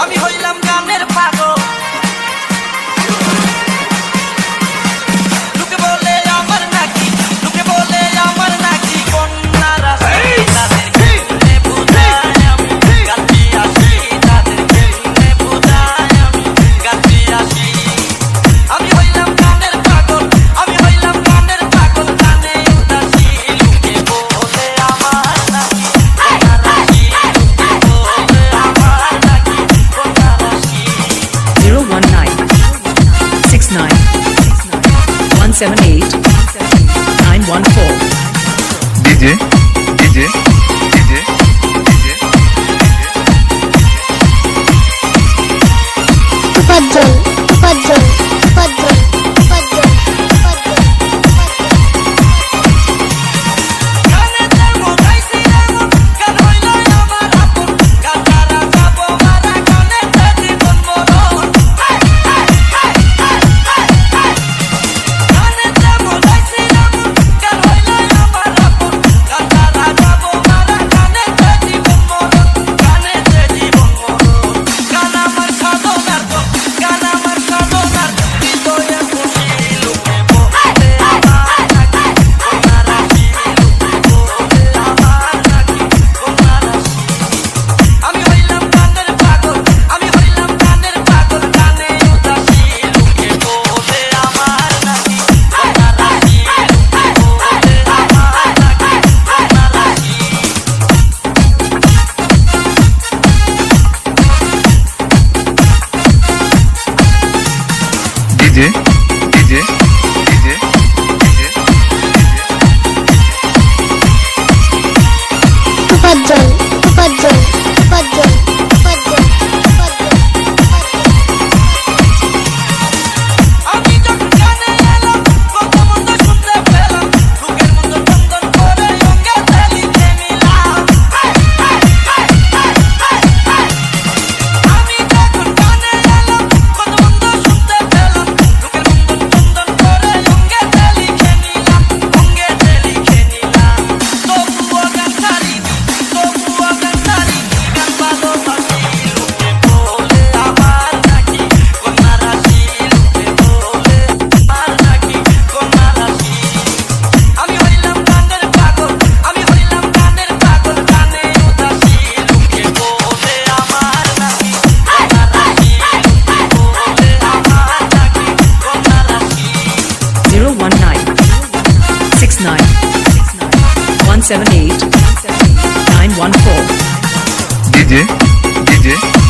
আমি হইলাম গানের পাগল। ডিজে ডিজে ডিজে উপার্জন উপার্জন যে এই উপার্জন উপার্জন। 978 914. DJ, DJ.